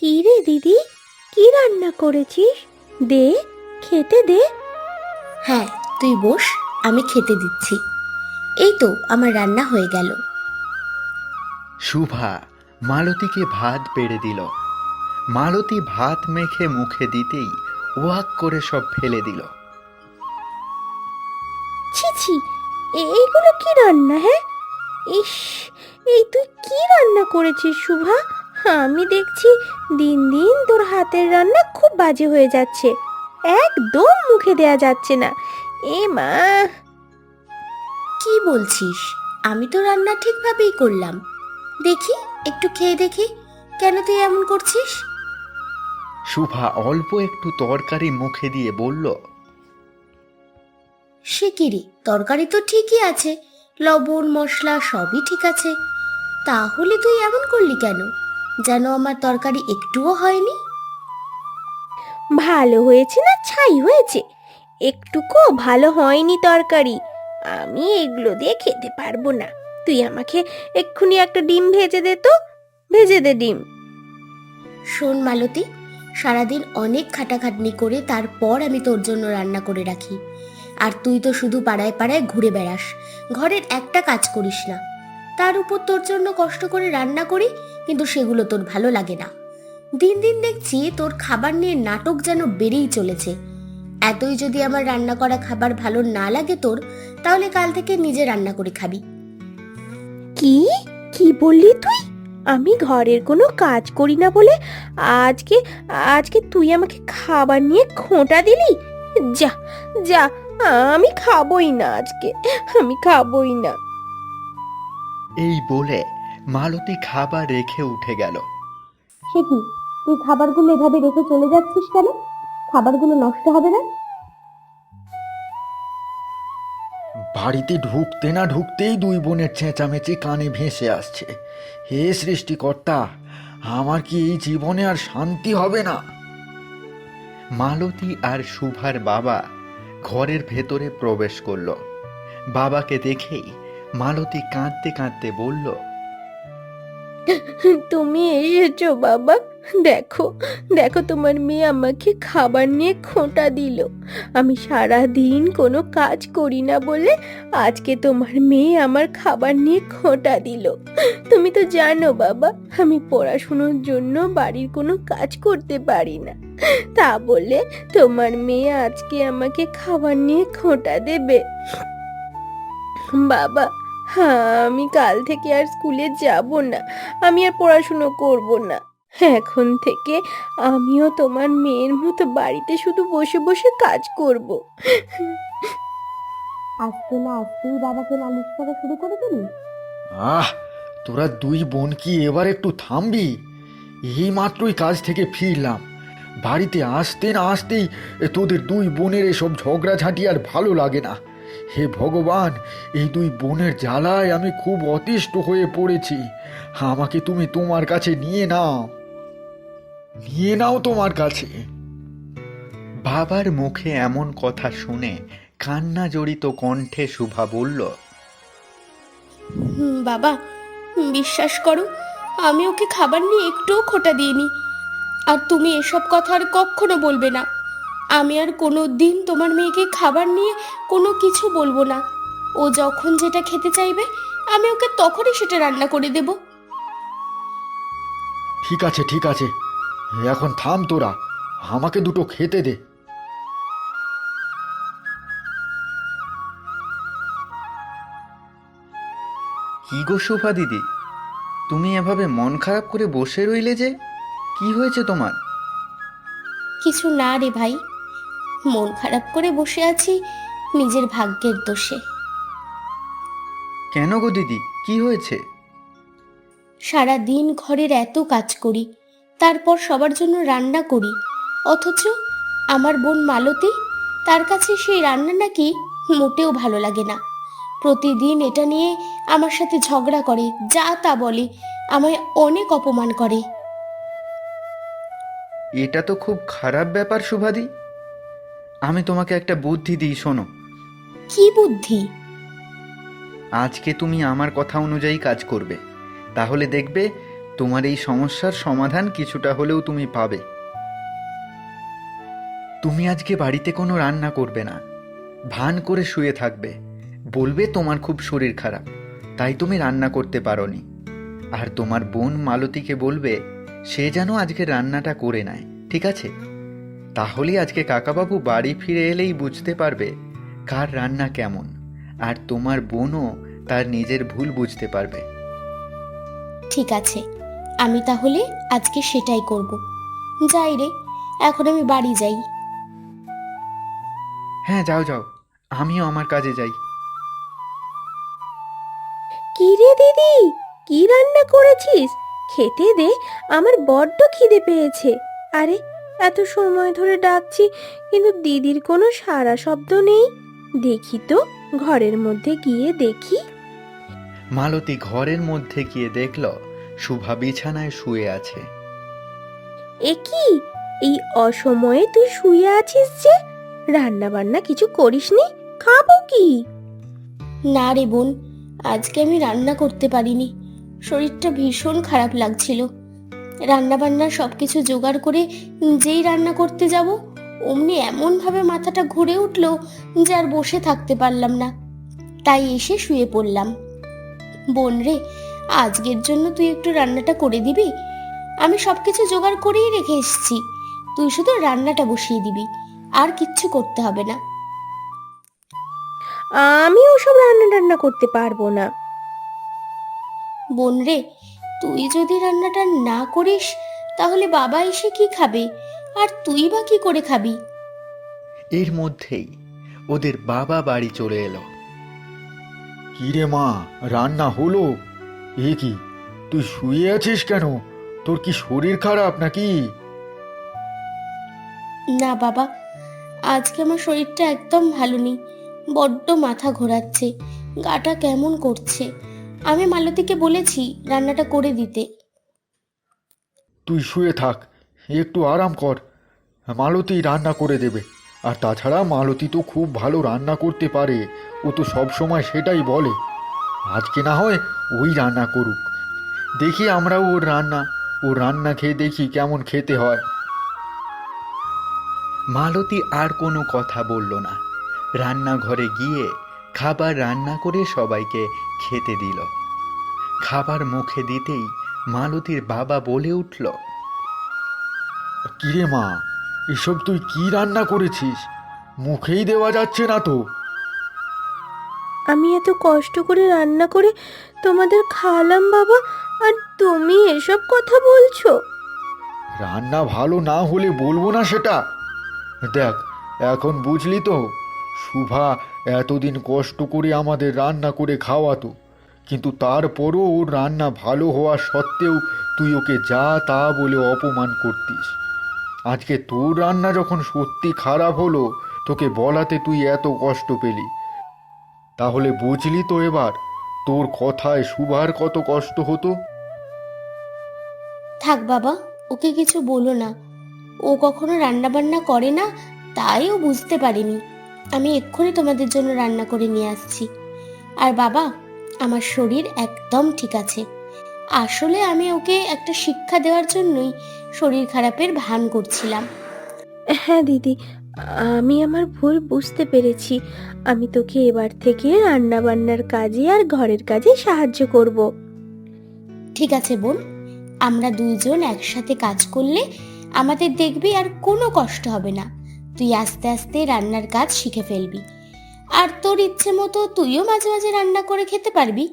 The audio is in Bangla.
কি রে দিদি? কি রান্না করেছিস? দে খেতে দে। হ্যাঁ তুই বস আমি খেতে দিচ্ছি। এই তো আমার রান্না হয়ে গেল। শুভা মালতীকে ভাত পেড়ে দিল। মালতী ভাত মেখে মুখে দিতেই ওয়াক করে সব ফেলে দিল। ছি ছি এ- এইগুলো কি রান্না হ্যাঁ? ইস এই তুই কি রান্না করেছিস শুভা? আমি দেখছি দিন দিন তোর হাতের রান্না খুব বাজে হয়ে যাচ্ছে। একদম মুখে দেয়া যাচ্ছে না। এ মা! কি বলছিস? আমি তো রান্না ঠিকভাবেই করলাম। দেখি একটু খেয়ে দেখি কেন তুই এমন করছিস? শুভা অল্প একটু তরকারি মুখে দিয়ে বলল সে কি রে? তরকারি তো ঠিকই আছে লবণ মশলা সবই ঠিক আছে। তাহলে তুই এমন করলি কেন? যেন আমার তরকারি একটুও হয়নি। ভালো হয়েছে না ছাই হয়েছে? একটুকু ভালো হয়নি তরকারি। আমি এগুলো দিয়ে খেতে পারব না। তুই আমাকে এক্ষুনি একটা ডিম ভেজে দে তো। ভেজে দে ডিম। শোন মালতী সারাদিন অনেক খাটাখাটনি করে তারপর আমি তোর জন্য রান্না করে রাখি। আর তুই তো শুধু পাড়ায় পাড়ায় ঘুরে বেড়াস। ঘরের একটা কাজ করিস না। তার উপর তোর জন্য কষ্ট করে রান্না করি কিন্তু সেগুলো তোর ভালো লাগে না। দিন দিন দেখছি তোর খাবার নিয়ে নাটক যেন বেড়েই চলেছে। এতই যদি আমার রান্না করা খাবার ভালো না লাগে তোর তাহলে কাল থেকে নিজে রান্না করে খাবি। কি? কি বললি তুই? আমি ঘরের কোনো কাজ করি না বলে আজকে আজকে তুই আমাকে খাবার নিয়ে খোঁটা দিলি? যা যা আমি খাবই না আজকে আমি খাবই না। এই বলে মালতী খাবার রেখে উঠে গেল। সে কি? তুই খাবারগুলো এভাবে রেখে চলে যাচ্ছিস কেন? খাবারগুলো নষ্ট হবে না? বাড়িতে ঢুকতে না ঢুকতেই দুই বোনের চেঁচামেচি কানে ভেসে আসছে। হে সৃষ্টিকর্তা আমার কি এই জীবনে আর শান্তি হবে না? মালতী আর শুভার বাবা ঘরের ভেতরে প্রবেশ করল। বাবাকে দেখেই মালতী কাঁদতে কাঁদতে বলল তুমি এসেছ, বাবা। দেখো দেখো, তোমার মেয়ে আমাকে খাবার নিয়ে খোঁটা দিল। আমি সারা দিন কোনো কাজ করি না বলে আজকে তোমার মেয়ে আমার খাবার নিয়ে খোঁটা দিল। তুমি তো জানো, বাবা, আমি পড়াশুনোর জন্য বাড়ির কোনো কাজ করতে পারি না। তা বলে তোমার মেয়ে আজকে আমাকে খাবার নিয়ে খোঁটা দেবে। বাবা হ্যাঁ আমি কাল থেকে আর স্কুলে যাব না। আমি আর পড়াশুনো করব না। এখন থেকে আমিও তোমার মেয়ের মতো বাড়িতে শুধু বসে বসে কাজ করব। আজকে না আজকেই বাবাকে নালিশ করা শুরু করে দিলি আহ তোরা দুই বোন কি এবার একটু থামবি? এই মাত্রই কাজ থেকে ফিরলাম। বাড়িতে আসতে না আসতেই এ তোদের দুই বোনের এসব ঝগড়াঝাঁটি আর ভালো লাগে না। হে ভগবান এই দুই বোনের জ্বালায় আমি খুব অতিষ্ঠ হয়ে পড়েছি। আমাকে তুমি তোমার কাছে নিয়ে নাও। নিয়ে নাও তোমার কাছে। বাবার মুখে এমন কথা শুনে কান্না জড়িত কণ্ঠে শুভা বলল হুম, বাবা বিশ্বাস করো আমি ওকে খাবার নিয়ে একটুও খোটা দিইনি। আর তুমি এসব কথা আর কখনো বলবে না। আমি আর কোনো দিন তোমার মেয়েকে খাবার নিয়ে কোনো কিছু বলব না। ও যখন যেটা খেতে চাইবে আমি ওকে তখনই সেটা রান্না করে দেব। ঠিক আছে ঠিক আছে। এখন থাম তোরা। আমাকে দুটো খেতে দে। কি গো শোভা দিদি? তুমি এভাবে মন খারাপ করে বসে রইলে যে? কি হয়েছে তোমার? কিছু না রে ভাই। মন খারাপ করে বসে আছি নিজের ভাগ্যের দোষে। কেন গো দিদি? কি হয়েছে? সারা দিন ঘরের এত কাজ করি তারপর সবার জন্য রান্না করি অথচ আমার বোন মালতী তার কাছে সেই রান্না নাকি মোটেও ভালো লাগে না। প্রতিদিন এটা নিয়ে আমার সাথে ঝগড়া করে যা তা বলে আমায় অনেক অপমান করে। এটা তো খুব খারাপ ব্যাপার শুভাদি আমি তোমাকে একটা বুদ্ধি দিই শোনো। কি বুদ্ধি? আজকে তুমি আমার কথা অনুযায়ী কাজ করবে। তাহলে দেখবে তোমার এই সমস্যার সমাধান কিছুটা হলেও তুমি পাবে। তুমি আজকে বাড়িতে কোনো রান্না করবে না। ভান করে শুয়ে থাকবে। বলবে তোমার খুব শরীর খারাপ তাই তুমি রান্না করতে পারোনি। আর তোমার বোন মালতীকে বলবে সে যেন আজকে রান্নাটা করে নেয় ঠিক আছে? তাহলেই আজকে কাকাবাবু বাড়ি ফিরে এলেই বুঝতে পারবে কার রান্না কেমন আর তোমার বোনও তার নিজের ভুল বুঝতে পারবে। ঠিক আছে আমি তাহলে আজকে সেটাই করব। যাই রে এখন আমি বাড়ি যাই। হ্যাঁ যাও যাও আমিও আমার কাজে যাই। কি রে দিদি কি রান্না করেছিস? খেতে দে আমার বড্ড খিদে পেয়েছে। আরে এত সময় ধরে ডাকছি কিন্তু দিদির কোনো সারা শব্দ নেই। দেখি তো ঘরের মধ্যে গিয়ে দেখি। মালতী ঘরের মধ্যে গিয়ে দেখল শুভা বিছানায় শুয়ে আছে। এ কি? এই অসময়ে তুই শুয়ে আছিস যে? রান্না বান্না কিছু করিসনি খাব কি? না রে বোন আজকে আমি রান্না করতে পারিনি। শরীরটা ভীষণ খারাপ লাগছিল। রান্না বান্না সব কিছু জোগাড় করে যেই রান্না করতে যাব অমনি এমনভাবে মাথাটা ঘুরে উঠল যে আর বসে থাকতে পারলাম না। তাই এসে শুয়ে পড়লাম। বোন রে আজকের জন্য তুই একটু রান্নাটা করে দিবি? আমি সব কিছু জোগাড় করেই রেখে এসেছি। তুই শুধু রান্নাটা বসিয়ে দিবি আর কিচ্ছু করতে হবে না। আমি ওসব রান্না টান্না করতে পারব না। বোন রে তুই যদি রান্নাটা না করিস তাহলে বাবা এসে কি খাবে? আর তুই বা কি করে খাবি? এর মধ্যেই ওদের বাবা বাড়ি চলে এলো। কি রে মা রান্না হলো? এ কি তুই শুয়ে আছিস কেন? তোর কি শরীর খারাপ নাকি? না বাবা আজকে আমার শরীরটা একদম ভালো নেই। বড্ড মাথা ঘোরাচ্ছে গাটা কেমন করছে। আমি মালতীকে বলেছি রান্নাটা করে দিতে। তুই শুয়ে থাক একটু আরাম কর। মালতী রান্না করে দেবে। আর তাছাড়া মালতী তো খুব ভালো রান্না করতে পারে। ও তো সব সময় সেটাই বলে। আজকে না হয় ওই রান্না করুক। দেখি আমরাও ওর রান্না ওর রান্না খেয়ে দেখি কেমন খেতে হয়। মালতী আর কোনো কথা বলল না। রান্নাঘরে গিয়ে খাবার রান্না করে সবাইকে খেতে দিল। খাবার মুখে দিতেই মালতীর বাবা বলে উঠল কিরে মা এসব তুই কি রান্না করেছিস? মুখেই দেওয়া যাচ্ছে না তো। আমি এত কষ্ট করে রান্না করে তোমাদের খাওয়ালাম বাবা আর তুমি এসব কথা বলছো। রান্না ভালো না হলে বলব না সেটা। দেখ এখন বুঝলি তো শুভা এতদিন কষ্ট করে আমাদের রান্না করে খাওয়াতো, কিন্তু তারপরও ওর রান্না ভালো হওয়া সত্ত্বেও তুই ওকে যা তা বলে অপমান করতিস। আজকে তোর রান্না যখন সত্যি খারাপ হলো, তোকে বলাতে তুই এত কষ্ট পেলি। তাহলে বুঝলি তো এবার, তোর কথায় শুভার কত কষ্ট হতো? থাক বাবা, ওকে কিছু বলো না। ও কখনো রান্না বান্না করে না, তাই ও বুঝতে পারেনি। আমি এক্ষুনি তোমাদের জন্য রান্না করে নিয়ে আসছি। আর বাবা আমার শরীর একদম ঠিক আছে। আসলে আমি ওকে একটা শিক্ষা দেওয়ার জন্যই শরীর খারাপের ভান করছিলাম। হ্যাঁ দিদি আমি আমার ভুল বুঝতে পেরেছি। আমি তোকে এবার থেকে রান্না বান্নার কাজে আর ঘরের কাজে সাহায্য করব। ঠিক আছে বোন আমরা দুইজন একসাথে কাজ করলে আমাদের দেখবি আর কোনো কষ্ট হবে না। তুই আস্তে আস্তে রান্নার কাজ শিখে ফেলবি। আর তোর ইচ্ছে মতো তুইও মাঝে মাঝে রান্না করে খেতে পারবি।